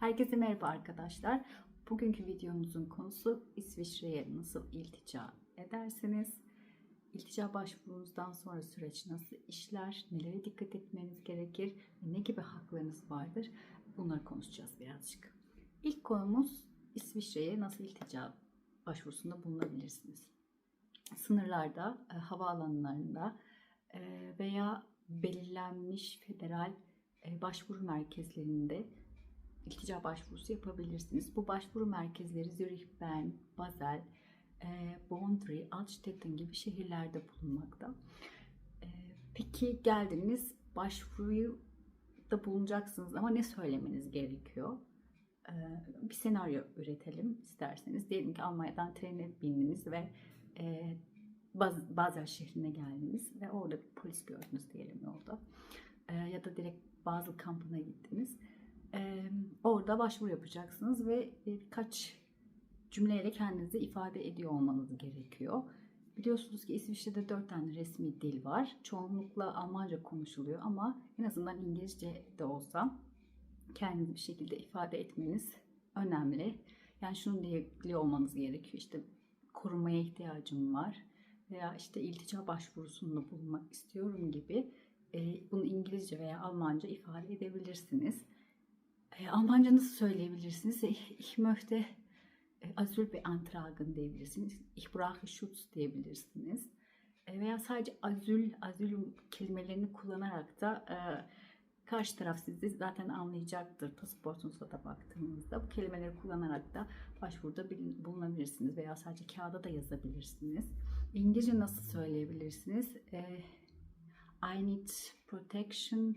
Herkese merhaba arkadaşlar. Bugünkü videomuzun konusu İsviçre'ye nasıl iltica edersiniz? İltica başvurunuzdan sonra süreç nasıl işler? Nelere dikkat etmeniz gerekir? Ne gibi haklarınız vardır? Bunları konuşacağız birazcık. İlk konumuz İsviçre'ye nasıl iltica başvurusunda bulunabilirsiniz? Sınırlarda, e, havaalanlarında e, veya belirlenmiş federal e, başvuru merkezlerinde iltica başvurusu yapabilirsiniz. Bu başvuru merkezleri Zürich, Bern, Basel, e, Bondry, Altstetten gibi şehirlerde bulunmakta. E, peki geldiniz başvuruyu da bulunacaksınız ama ne söylemeniz gerekiyor? E, bir senaryo üretelim isterseniz. Diyelim ki Almanya'dan trene bindiniz ve e, Basel şehrine geldiniz ve orada bir polis gördünüz diyelim yolda. E, ya da direkt Basel kampına gittiniz. Orada başvuru yapacaksınız ve birkaç cümleyle kendinizi ifade ediyor olmanız gerekiyor. Biliyorsunuz ki İsviçre'de dört tane resmi dil var. Çoğunlukla Almanca konuşuluyor ama en azından İngilizce de olsa kendinizi bir şekilde ifade etmeniz önemli. Yani şunu diyebiliyor olmanız gerekiyor. İşte korumaya ihtiyacım var veya işte iltica başvurusunda bulunmak istiyorum gibi bunu İngilizce veya Almanca ifade edebilirsiniz. E, Almanca nasıl söyleyebilirsiniz? Ich möchte e, Asyl beantragen diyebilirsiniz. Ich brauche Schutz diyebilirsiniz. E, veya sadece azül, azül kelimelerini kullanarak da e, karşı taraf sizi zaten anlayacaktır. Pasaportunuza da baktığınızda bu kelimeleri kullanarak da başvuruda bulunabilirsiniz veya sadece kağıda da yazabilirsiniz. İngilizce nasıl söyleyebilirsiniz? E, I need protection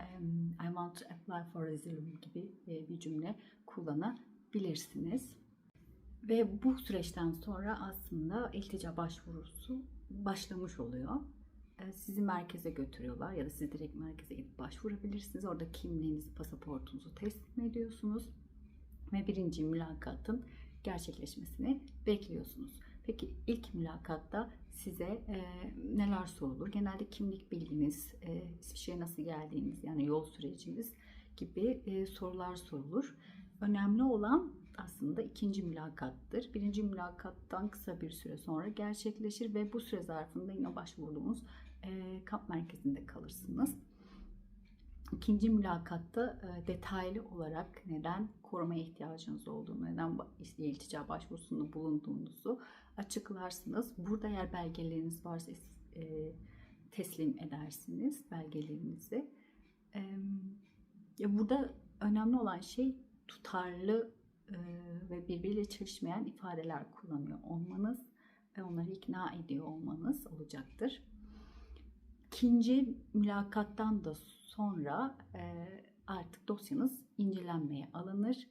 um, I want to apply for asylum gibi e, bir cümle kullanabilirsiniz. Ve bu süreçten sonra aslında iltica başvurusu başlamış oluyor. E, sizi merkeze götürüyorlar ya da siz direkt merkeze gidip başvurabilirsiniz. Orada kimliğinizi, pasaportunuzu teslim ediyorsunuz ve birinci mülakatın gerçekleşmesini bekliyorsunuz. Peki ilk mülakatta size e, neler sorulur? Genelde kimlik bilginiz, e, İsviçre'ye nasıl geldiğiniz yani yol süreciniz gibi e, sorular sorulur. Önemli olan aslında ikinci mülakattır. Birinci mülakattan kısa bir süre sonra gerçekleşir ve bu süre zarfında yine başvurduğunuz e, kamp merkezinde kalırsınız. İkinci mülakatta e, detaylı olarak neden korumaya ihtiyacınız olduğunu, neden iltica başvurusunda bulunduğunuzu açıklarsınız. Burada eğer belgeleriniz varsa e, teslim edersiniz belgelerinizi. E, burada önemli olan şey tutarlı e, ve birbiriyle çelişmeyen ifadeler kullanıyor olmanız ve onları ikna ediyor olmanız olacaktır. İkinci mülakattan da sonra e, artık dosyanız incelenmeye alınır.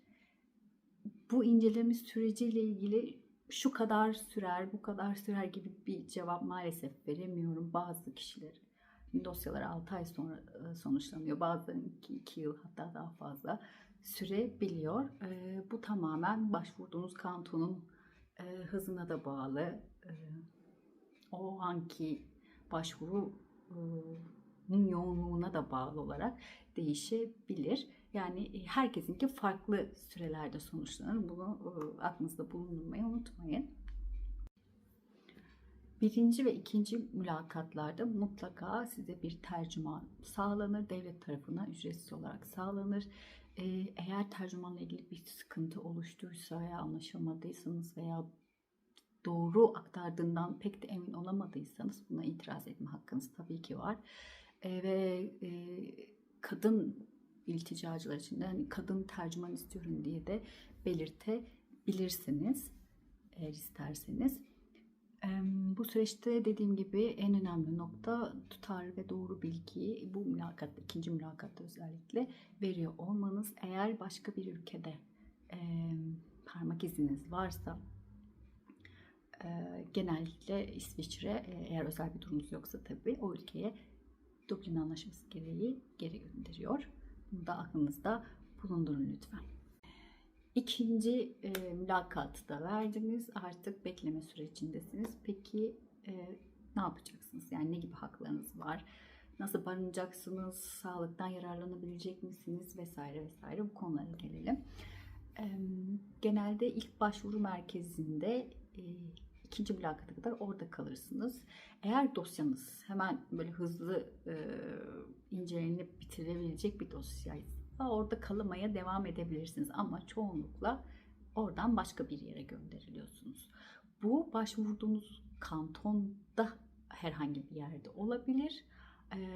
Bu inceleme süreciyle ilgili şu kadar sürer, bu kadar sürer gibi bir cevap maalesef veremiyorum. Bazı kişiler dosyalar 6 ay sonra e, sonuçlanıyor. Bazılarınki 2 yıl hatta daha fazla sürebiliyor. E, bu tamamen başvurduğunuz kantonun e, hızına da bağlı. O anki başvuru yoğunluğuna da bağlı olarak değişebilir. Yani herkesinki farklı sürelerde sonuçlanır. Bunu aklınızda bulundurmayı unutmayın. Birinci ve ikinci mülakatlarda mutlaka size bir tercüman sağlanır. Devlet tarafından ücretsiz olarak sağlanır. Eğer tercümanla ilgili bir sıkıntı oluştuysa veya anlaşılmadıysanız veya doğru aktardığından pek de emin olamadıysanız buna itiraz etme hakkınız tabii ki var. E, ve e, kadın ilticacılar için de hani kadın tercüman istiyorum diye de belirtebilirsiniz eğer isterseniz. Bu süreçte dediğim gibi en önemli nokta tutar ve doğru bilgiyi bu mülakatta, ikinci mülakatta özellikle veriyor olmanız. Eğer başka bir ülkede e, parmak iziniz varsa genellikle İsviçre e, eğer özel bir durumunuz yoksa tabii o ülkeye Dublin Anlaşması gereği geri gönderiyor. Bunu da aklınızda bulundurun lütfen. İkinci e, mülakatı da verdiniz. Artık bekleme sürecindesiniz. Peki e, ne yapacaksınız? Yani ne gibi haklarınız var? nasıl barınacaksınız, sağlıktan yararlanabilecek misiniz vesaire vesaire bu konulara gelelim. Ee, genelde ilk başvuru merkezinde e, ikinci mülakata kadar orada kalırsınız. Eğer dosyanız hemen böyle hızlı e, incelenip bitirilebilecek bir dosyaysa orada kalmaya devam edebilirsiniz. Ama çoğunlukla oradan başka bir yere gönderiliyorsunuz. Bu başvurduğunuz kantonda herhangi bir yerde olabilir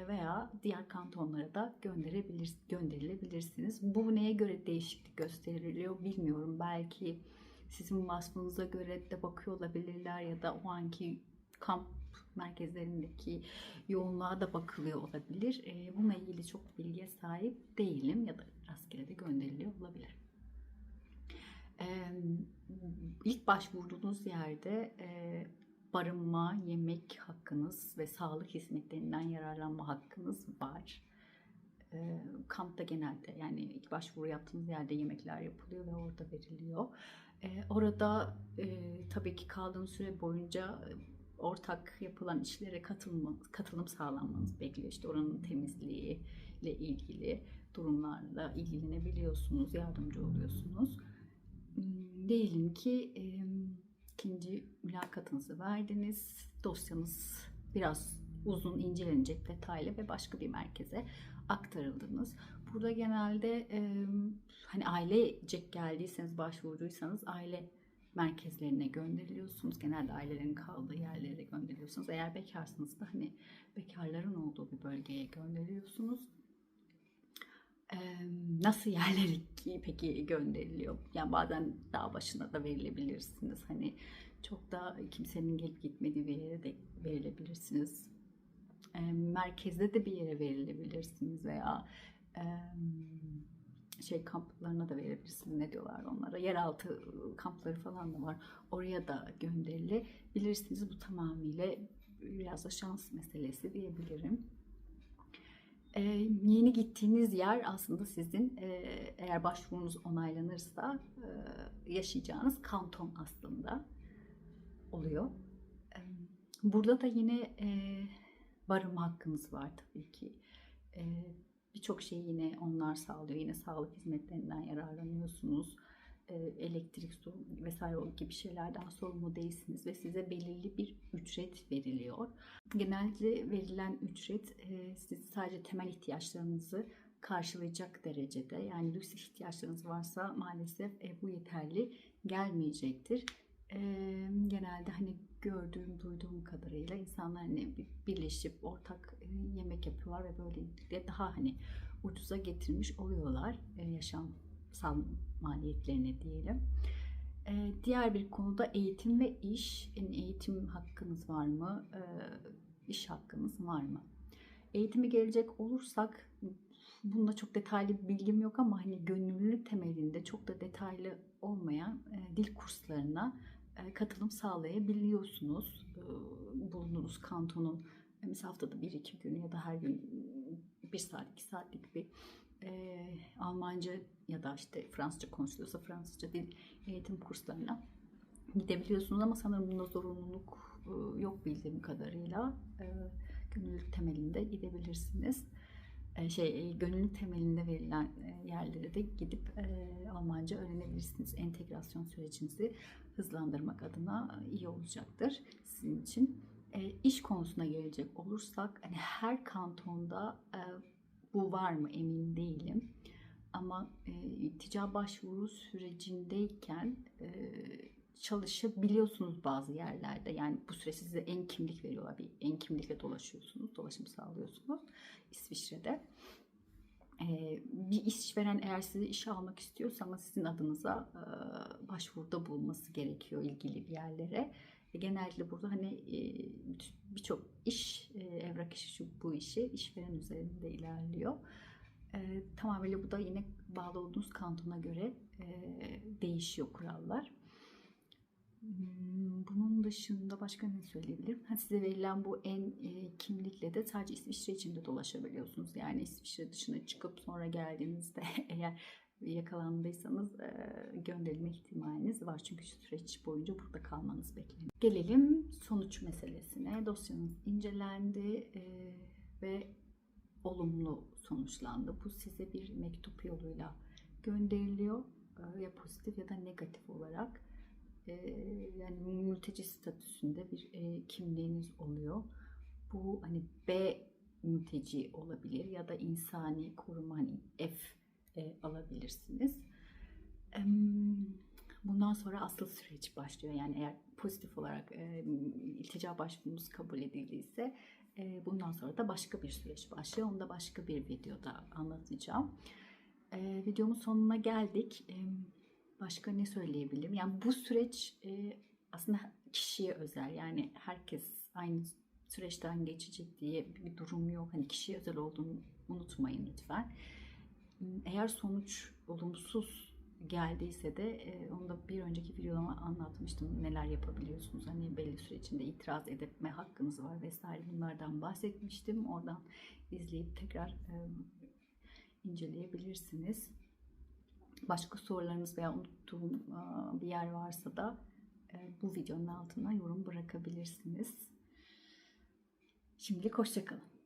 veya diğer kantonlara da gönderebilir, gönderilebilirsiniz. Bu neye göre değişiklik gösteriliyor bilmiyorum. Belki sizin vasfınıza göre de bakıyor olabilirler ya da o anki kamp merkezlerindeki yoğunluğa da bakılıyor olabilir. E, bununla ilgili çok bilgiye sahip değilim ya da rastgele de gönderiliyor olabilir. E, ilk başvurduğunuz yerde e, barınma, yemek hakkınız ve sağlık hizmetlerinden yararlanma hakkınız var. E, kampta genelde yani ilk başvuru yaptığınız yerde yemekler yapılıyor ve orada veriliyor. E, orada e, tabii ki kaldığınız süre boyunca ortak yapılan işlere katılma, katılım sağlanmanız bekliyor. İşte oranın temizliği ile ilgili durumlarla ilgilenebiliyorsunuz, yardımcı oluyorsunuz. Hmm, Diyelim ki e, ikinci mülakatınızı verdiniz, dosyanız biraz uzun incelenecek detaylı ve başka bir merkeze aktarıldınız. Burada genelde e, hani ailecek geldiyseniz başvurduysanız aile merkezlerine gönderiliyorsunuz. Genelde ailelerin kaldığı yerlere gönderiliyorsunuz. Eğer bekarsınız da hani bekarların olduğu bir bölgeye gönderiliyorsunuz. Ee, nasıl yerler ki peki gönderiliyor? Yani bazen dağ başına da verilebilirsiniz. Hani çok da kimsenin gelip gitmediği bir yere de verilebilirsiniz. Ee, merkezde de bir yere verilebilirsiniz veya şey kamplarına da verebilirsiniz. Ne diyorlar onlara? Yeraltı kampları falan da var. Oraya da gönderilebilirsiniz. Bu tamamıyla biraz da şans meselesi diyebilirim. Ee, yeni gittiğiniz yer aslında sizin e, eğer başvurunuz onaylanırsa e, yaşayacağınız kanton aslında oluyor. E, burada da yine e, barınma hakkınız var tabii ki. E, Birçok şeyi yine onlar sağlıyor. Yine sağlık hizmetlerinden yararlanıyorsunuz. E, elektrik, su vesaire gibi şeylerden sorumlu değilsiniz ve size belirli bir ücret veriliyor. Genellikle verilen ücret e, siz sadece temel ihtiyaçlarınızı karşılayacak derecede. Yani lüks ihtiyaçlarınız varsa maalesef e, bu yeterli gelmeyecektir. E, genelde hani gördüğüm, duyduğum kadarıyla insanlar hani birleşip ortak yemek yapıyorlar ve böylelikle daha hani ucuza getirmiş oluyorlar e, yaşamsal maliyetlerini diyelim. E, diğer bir konuda eğitim ve iş. Yani eğitim hakkınız var mı? E, iş hakkınız var mı? Eğitime gelecek olursak bunda çok detaylı bir bilgim yok ama hani gönüllülük temelinde çok da detaylı olmayan dil kurslarına katılım sağlayabiliyorsunuz. Bulunduğunuz kantonun mesela haftada bir iki gün ya da her gün bir saat iki saatlik bir e, Almanca ya da işte Fransızca konuşuluyorsa Fransızca dil eğitim kurslarına gidebiliyorsunuz ama sanırım bunda zorunluluk e, yok bildiğim kadarıyla e, gönüllülük temelinde gidebilirsiniz. E, şey gönüllülük temelinde verilen e, yerlere de gidip e, Almanca öğrenebilirsiniz. Entegrasyon sürecinizi hızlandırmak adına iyi olacaktır sizin için. E, iş konusuna gelecek olursak hani her kantonda e, bu var mı emin değilim. Ama e, iltica başvuru sürecindeyken e, çalışabiliyorsunuz bazı yerlerde. Yani bu süre size en kimlik veriyorlar. Bir en kimlikle dolaşıyorsunuz, dolaşım sağlıyorsunuz İsviçre'de. Ee, bir işveren eğer sizi işe almak istiyorsa ama sizin adınıza e, başvuruda bulunması gerekiyor ilgili bir yerlere. E, genellikle burada hani e, birçok iş, e, evrak işi şu bu işi işveren üzerinde ilerliyor. Tamamıyla bu da yine bağlı olduğunuz kantona göre değişiyor kurallar. Hmm, Bunun dışında başka ne söyleyebilirim? Size verilen bu en kimlikle de sadece İsviçre içinde dolaşabiliyorsunuz. Yani İsviçre dışına çıkıp sonra geldiğinizde eğer yakalandıysanız gönderilme ihtimaliniz var. Çünkü süreç boyunca burada kalmanız bekleniyor. Gelelim sonuç meselesine. Dosyanız incelendi e, ve olumlu sonuçlandı. Bu size bir mektup yoluyla gönderiliyor. Ee, Ya pozitif ya da negatif olarak. Ee, Yani mülteci statüsünde bir e, kimliğiniz oluyor. Bu hani B mülteci olabilir ya da insani koruma hani F e, alabilirsiniz. Bundan sonra asıl süreç başlıyor. Yani eğer pozitif olarak e, iltica başvurunuz kabul edildiyse e, bundan sonra da başka bir süreç başlıyor. Onu da başka bir videoda anlatacağım. E, videomun sonuna geldik. E, başka ne söyleyebilirim? Yani bu süreç e, aslında kişiye özel. Yani herkes aynı süreçten geçecek diye bir durum yok. Hani kişiye özel olduğunu unutmayın lütfen. Eğer sonuç olumsuz geldiyse de e, onu da bir önceki videoda anlatmıştım. Neler yapabiliyorsunuz? Hani belli süre içinde itiraz etme hakkınız var vesaire bunlardan bahsetmiştim. Oradan izleyip tekrar e, inceleyebilirsiniz. Başka sorularınız veya unuttuğum e, bir yer varsa da e, bu videonun altına yorum bırakabilirsiniz. Şimdilik hoşçakalın.